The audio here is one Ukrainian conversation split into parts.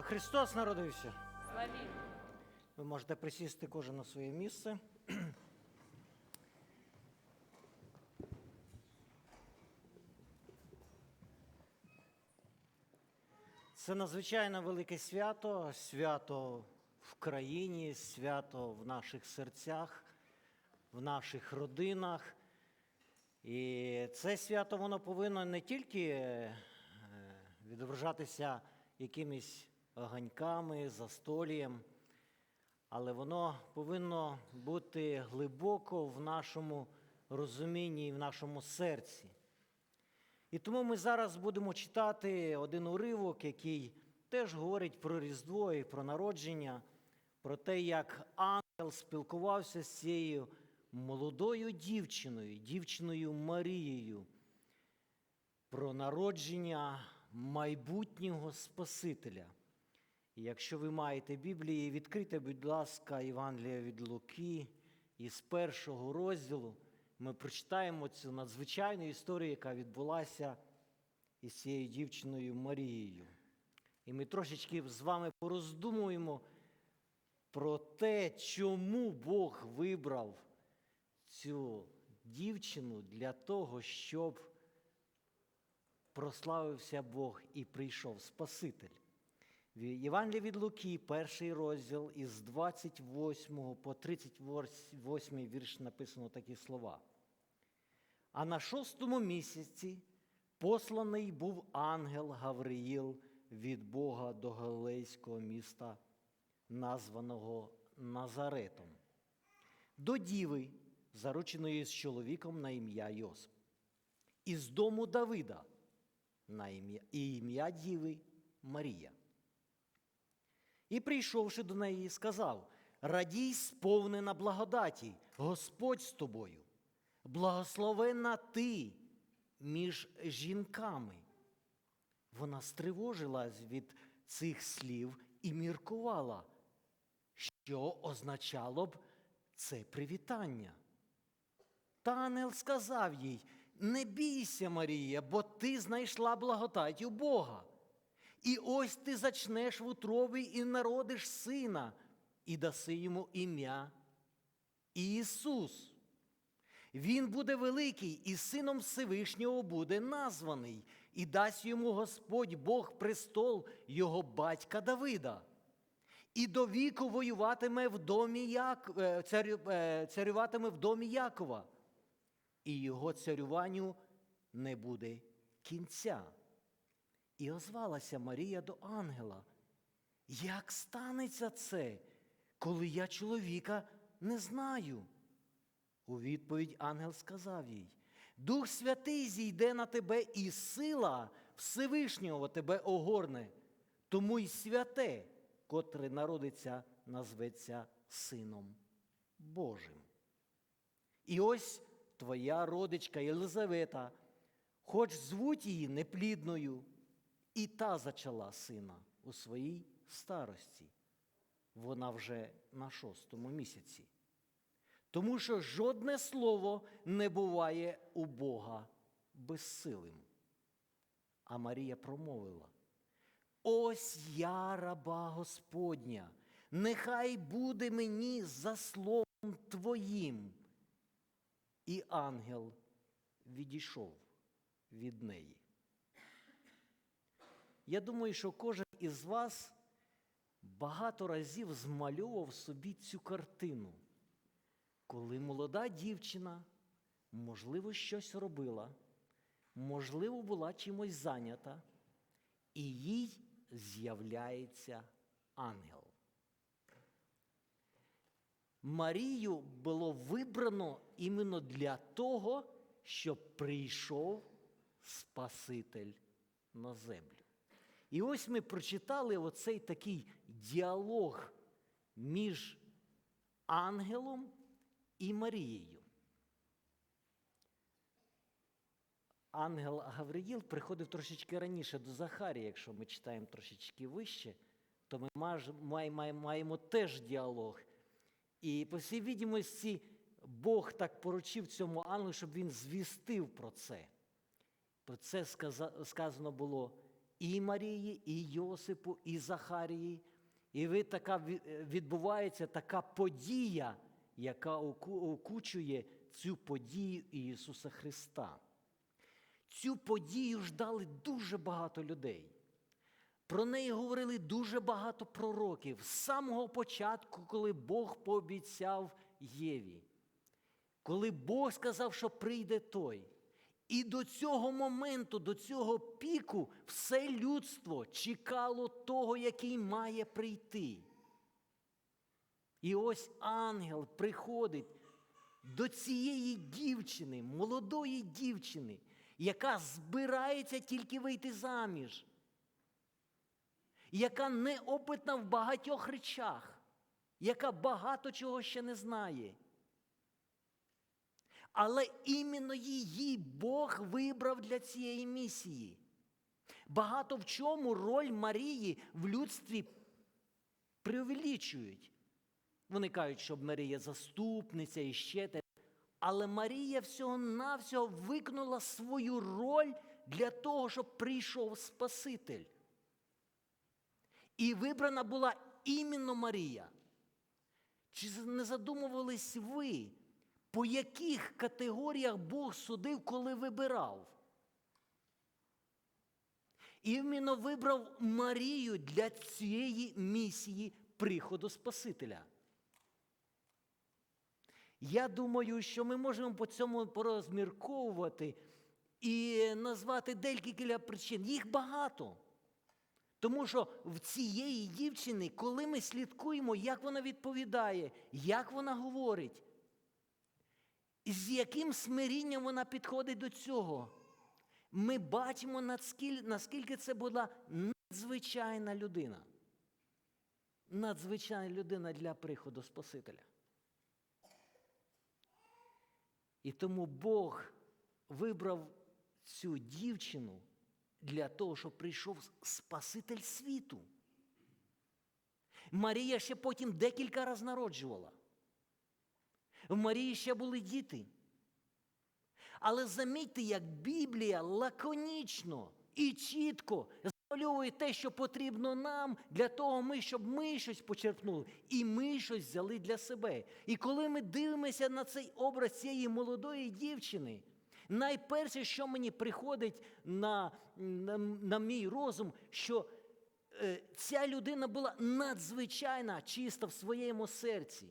слава! Христос народився! Славі. Ви можете присісти кожен на своє місце. Це надзвичайно велике свято, свято в країні, свято в наших серцях, в наших родинах. І це свято воно повинно не тільки е, відображатися якимись ганьками, застолієм, але воно повинно бути глибоко в нашому розумінні і в нашому серці. І тому ми зараз будемо читати один уривок, який теж говорить про Різдво і про народження, про те, як ангел спілкувався з цією молодою дівчиною, дівчиною Марією, про народження майбутнього Спасителя. Якщо ви маєте Біблії, відкрийте, будь ласка, Євангелія від Луки із першого розділу ми прочитаємо цю надзвичайну історію, яка відбулася із цією дівчиною Марією. І ми трошечки з вами пороздумуємо про те, чому Бог вибрав цю дівчину для того, щоб прославився Бог і прийшов Спаситель. В Євангелії від Луки, перший розділ із 28 по 38 вірш написано такі слова. А на шостому місяці посланий був ангел Гавриїл від Бога до Галилейського міста, названого Назаретом, до діви, зарученої з чоловіком на ім'я Йосип, із дому Давида на ім'я і ім'я діви Марія. І, прийшовши до неї, сказав: Радій, сповнена благодаті, Господь з тобою, благословенна ти між жінками. Вона стривожилась від цих слів і міркувала, що означало б це привітання. Та ангел сказав їй: Не бійся, Марія, бо ти знайшла благодать у Бога. І ось ти зачнеш в утробі і народиш сина, і даси йому ім'я Ісус. Він буде великий, і сином Всевишнього буде названий, і дасть йому Господь Бог престол його батька Давида. І до віку воюватиме в домі Як... е, царю... е, царюватиме в домі Якова, і його царюванню не буде кінця. І озвалася Марія до ангела. Як станеться це, коли я чоловіка не знаю? У відповідь ангел сказав їй: Дух Святий зійде на тебе, і сила Всевишнього тебе огорне, тому й святе, котре народиться, назветься Сином Божим. І ось твоя родичка Єлизавета, хоч звуть її неплідною, і та зачала сина у своїй старості. Вона вже на шостому місяці. Тому що жодне слово не буває у Бога безсилим. А Марія промовила: Ось я, раба Господня, нехай буде мені за словом Твоїм. І ангел відійшов від неї. Я думаю, що кожен із вас багато разів змальовував собі цю картину, коли молода дівчина, можливо, щось робила, можливо, була чимось зайнята, і їй з'являється ангел. Марію було вибрано іменно для того, щоб прийшов Спаситель на землю. І ось ми прочитали оцей такий діалог між ангелом і Марією. Ангел Гавриїл приходив трошечки раніше до Захарія, якщо ми читаємо трошечки вище, то ми маємо теж діалог. І, по всій відомості, Бог так поручив цьому ангелу, щоб він звістив про це. Про це сказано було і Марії, і Йосипу, і Захарії. І ви така е, відбувається така подія, яка окучує цю подію Ісуса Христа. Цю подію ждали дуже багато людей. Про неї говорили дуже багато пророків з самого початку, коли Бог пообіцяв Єві, коли Бог сказав, що прийде той. І до цього моменту, до цього піку, все людство чекало того, який має прийти. І ось ангел приходить до цієї дівчини, молодої дівчини, яка збирається тільки вийти заміж, яка неопитна в багатьох речах, яка багато чого ще не знає. Але іменно її Бог вибрав для цієї місії. Багато в чому роль Марії в людстві преувеличують. Вони кажуть, що Марія заступниця і ще те. Але Марія всього-навсього виконала свою роль для того, щоб прийшов Спаситель. І вибрана була іменно Марія. Чи не задумувались ви, по яких категоріях Бог судив, коли вибирав? Іменно вибрав Марію для цієї місії приходу Спасителя. Я думаю, що ми можемо по цьому порозмірковувати і назвати декілька причин. Їх багато. Тому що в цієї дівчини, коли ми слідкуємо, як вона відповідає, як вона говорить, з яким смирінням вона підходить до цього, ми бачимо, наскільки це була надзвичайна людина. Надзвичайна людина для приходу Спасителя. І тому Бог вибрав цю дівчину для того, щоб прийшов Спаситель світу. Марія ще потім декілька разів народжувала. В Марії ще були діти. Але замітьте, як Біблія лаконічно і чітко замальовує те, що потрібно нам для того, ми, щоб ми щось почерпнули, і ми щось взяли для себе. І коли ми дивимося на цей образ цієї молодої дівчини, найперше, що мені приходить на, на, на мій розум, що е, ця людина була надзвичайно чиста в своєму серці.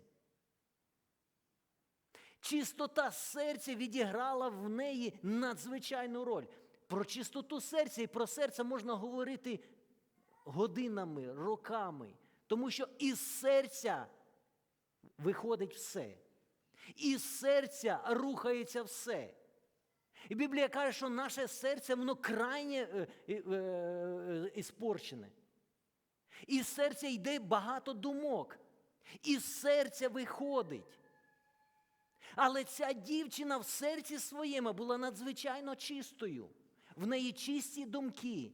Чистота серця відіграла в неї надзвичайну роль. Про чистоту серця і про серце можна говорити годинами, роками, тому що із серця виходить все. Із серця рухається все. І Біблія каже, що наше серце воно крайне е, е, е, іспорчене. Із серця йде багато думок. Із серця виходить. Але ця дівчина в серці своєму була надзвичайно чистою. В неї чисті думки,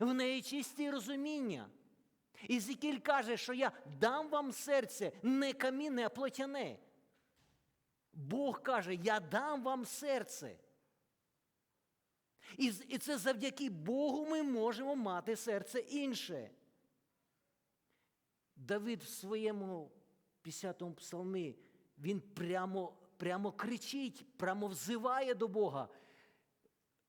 в неї чисті розуміння. І Зікіль каже, що я дам вам серце не камінне, а плотяне. Бог каже, я дам вам серце. І це завдяки Богу ми можемо мати серце інше. Давид в своєму 50-му псалмі, він прямо, прямо кричить, прямо взиває до Бога.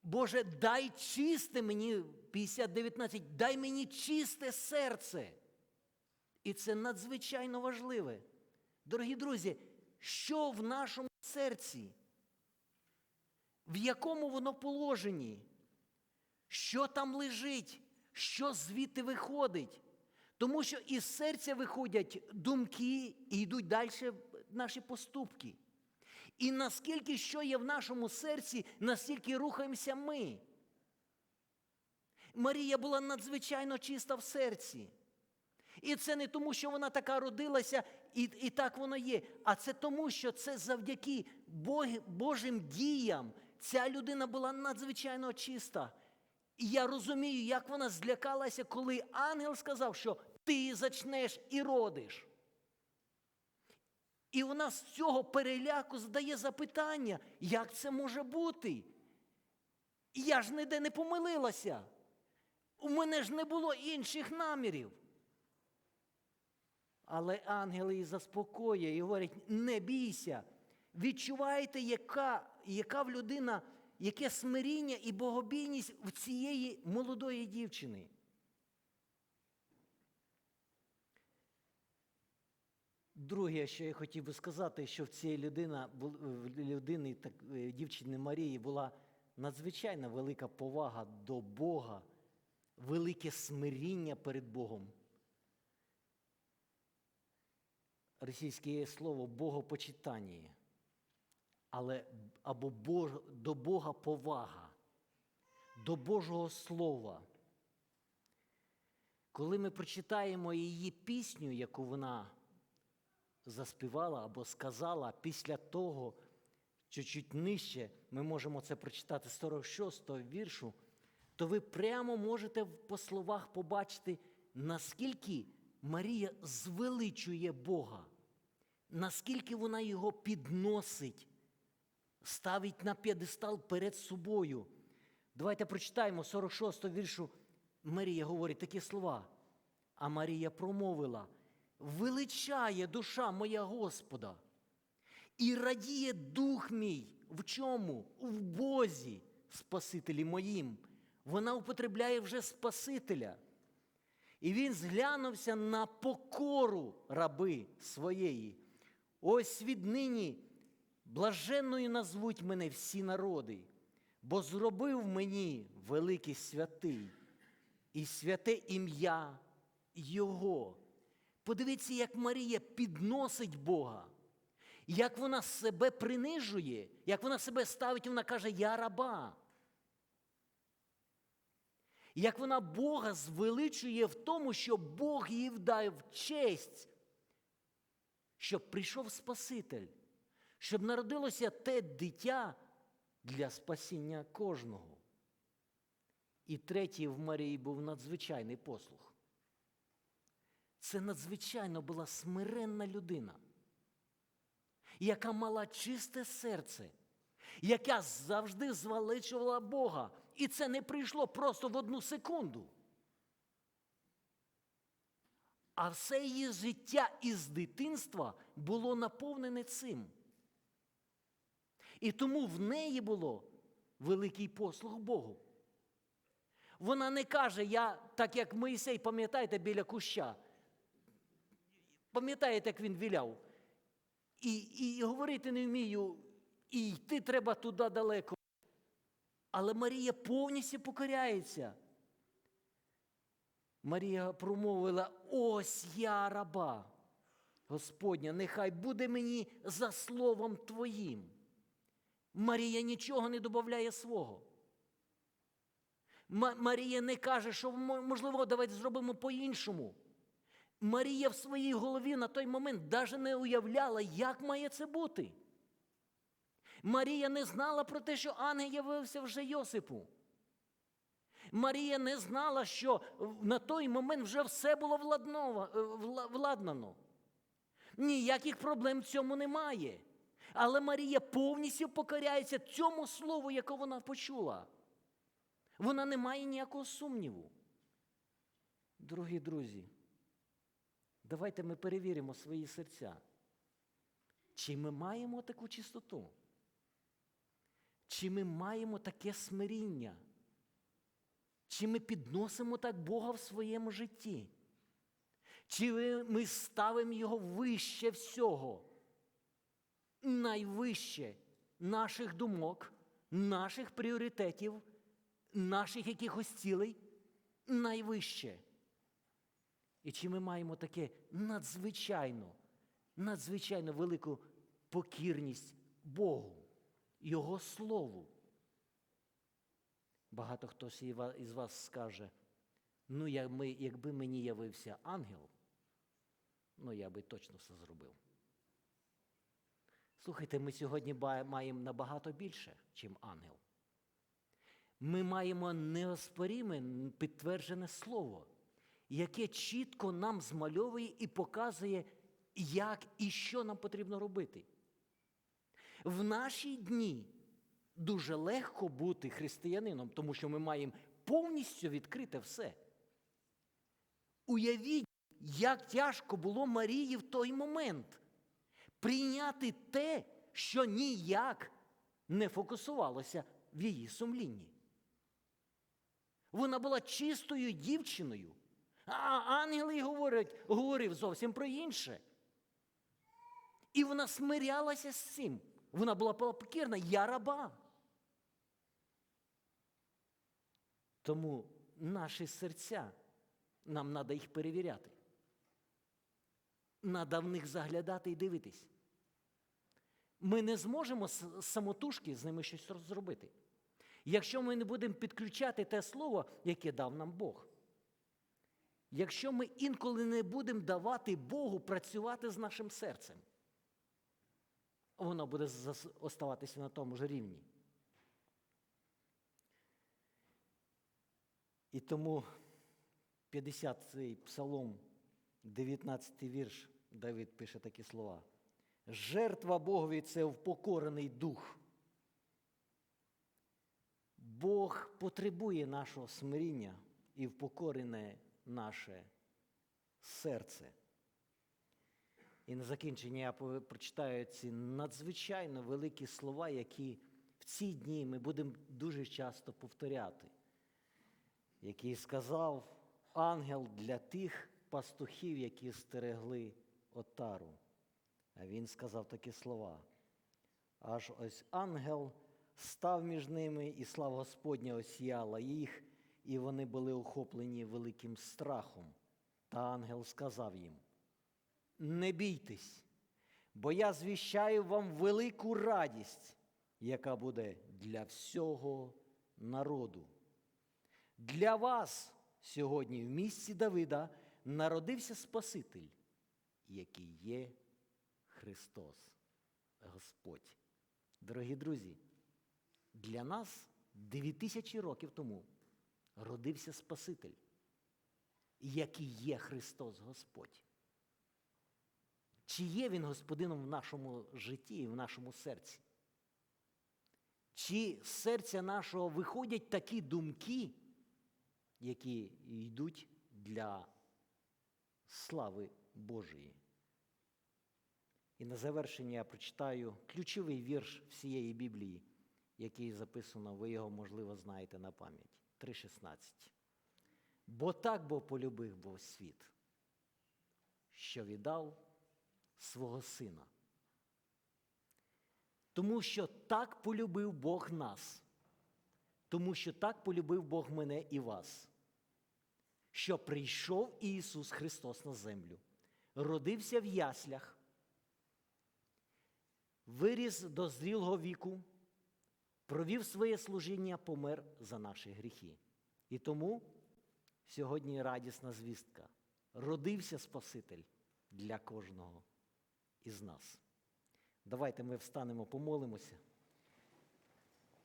Боже, дай чисте мені, 50-19, дай мені чисте серце. І це надзвичайно важливе. Дорогі друзі, що в нашому серці? В якому воно положенні? Що там лежить? Що звідти виходить? Тому що із серця виходять думки і йдуть далі наші поступки. І наскільки що є в нашому серці, настільки рухаємося ми. Марія була надзвичайно чиста в серці. І це не тому, що вона така родилася, і, і так воно є, а це тому, що це завдяки Бог, Божим діям ця людина була надзвичайно чиста. І я розумію, як вона злякалася, коли ангел сказав, що ти зачнеш і родиш. І вона з цього переляку задає запитання, як це може бути? Я ж ніде не помилилася. У мене ж не було інших намірів. Але ангел її заспокоює і говорить: не бійся. Відчуваєте, яка, яка в людина, яке смиріння і богобійність в цієї молодої дівчини. Друге, що я хотів би сказати, що в цієї людини, людини, так, е, дівчини Марії була надзвичайно велика повага до Бога, велике смиріння перед Богом. Російське слово богопочитання, але або Бож, до Бога повага, до Божого Слова. Коли ми прочитаємо її пісню, яку вона заспівала або сказала після того, чуть-чуть нижче, ми можемо це прочитати з 46-го віршу, то ви прямо можете по словах побачити, наскільки Марія звеличує Бога, наскільки вона його підносить, ставить на п'єдестал перед собою. Давайте прочитаємо 46-го віршу. Марія говорить такі слова. А Марія промовила: величає душа моя Господа, і радіє дух мій в чому? В Бозі, Спасителі моїм. Вона употребляє вже Спасителя. І він зглянувся на покору раби своєї. Ось віднині блаженною назвуть мене всі народи, бо зробив мені великий святий і святе ім'я Його. Подивіться, як Марія підносить Бога, як вона себе принижує, як вона себе ставить, вона каже, я раба. Як вона Бога звеличує в тому, що Бог їй вдав честь, щоб прийшов Спаситель, щоб народилося те дитя для спасіння кожного. І третій в Марії був надзвичайний послух. Це надзвичайно була смиренна людина, яка мала чисте серце, яка завжди звеличувала Бога. І це не прийшло просто в одну секунду. А все її життя із дитинства було наповнене цим. І тому в неї було великий послуг Богу. Вона не каже, я, так як Моїсей, пам'ятаєте, біля куща. Пам'ятаєте, як він віляв? І, і говорити не вмію, і йти треба туди далеко. Але Марія повністю покоряється. Марія промовила: ось я раба. Господня, нехай буде мені за словом Твоїм. Марія нічого не додає свого. Марія не каже, що можливо, давайте зробимо по-іншому. Марія в своїй голові на той момент навіть не уявляла, як має це бути. Марія не знала про те, що ангел явився вже Йосипу. Марія не знала, що на той момент вже все було владнано. Ніяких проблем в цьому немає. Але Марія повністю покоряється цьому слову, яке вона почула. Вона не має ніякого сумніву. Дорогі друзі, давайте ми перевіримо свої серця. Чи ми маємо таку чистоту? Чи ми маємо таке смиріння? Чи ми підносимо так Бога в своєму житті? Чи ми ставимо Його вище всього? Найвище наших думок, наших пріоритетів, наших якихось цілей найвище. І чи ми маємо таке надзвичайно, надзвичайно велику покірність Богу? Його Слову. Багато хтось із вас скаже, ну, якби мені явився ангел, ну я би точно все зробив. Слухайте, ми сьогодні маємо набагато більше, чим ангел. Ми маємо неоспоріме підтверджене слово, яке чітко нам змальовує і показує, як і що нам потрібно робити. В наші дні дуже легко бути християнином, тому що ми маємо повністю відкрите все. Уявіть, як тяжко було Марії в той момент прийняти те, що ніяк не фокусувалося в її сумлінні. Вона була чистою дівчиною, а ангели говорять, говорив зовсім про інше. І вона смирялася з цим. Вона була покірна, я раба. Тому наші серця, нам треба їх перевіряти. Треба в них заглядати і дивитись. Ми не зможемо самотужки з ними щось зробити. Якщо ми не будемо підключати те слово, яке дав нам Бог. Якщо ми інколи не будемо давати Богу працювати з нашим серцем, воно буде оставатися на тому ж рівні. І тому 50-й псалом, 19-й вірш, Давид пише такі слова. Жертва Богові це впокорений дух. Бог потребує нашого смиріння і впокорене наше серце. І на закінчення я прочитаю ці надзвичайно великі слова, які в ці дні ми будемо дуже часто повторяти, який сказав ангел для тих пастухів, які стерегли отару. А він сказав такі слова. Аж ось ангел став між ними, і слава Господня осіяла їх, і вони були охоплені великим страхом. Та ангел сказав їм: Не бійтесь, бо я звіщаю вам велику радість, яка буде для всього народу. Для вас сьогодні в місті Давида народився Спаситель, який є Христос, Господь. Дорогі друзі, для нас 2000 років тому родився Спаситель, який є Христос Господь. Чи є Він господином в нашому житті і в нашому серці? Чи з серця нашого виходять такі думки, які йдуть для слави Божої? І на завершення я прочитаю ключовий вірш всієї Біблії, який записано, ви його, можливо, знаєте на пам'ять. 3.16. Бо так Бог полюбив Бог світ, що віддав свого сина. Тому що так полюбив Бог нас, тому що так полюбив Бог мене і вас, що прийшов Ісус Христос на землю, родився в яслях, виріс до зрілого віку, провів своє служіння, помер за наші гріхи. І тому сьогодні радісна звістка. Родився Спаситель для кожного із нас. Давайте ми встанемо, помолимося.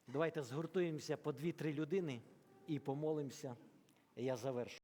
Давайте згуртуємося по дві-три людини і помолимося. Я завершу.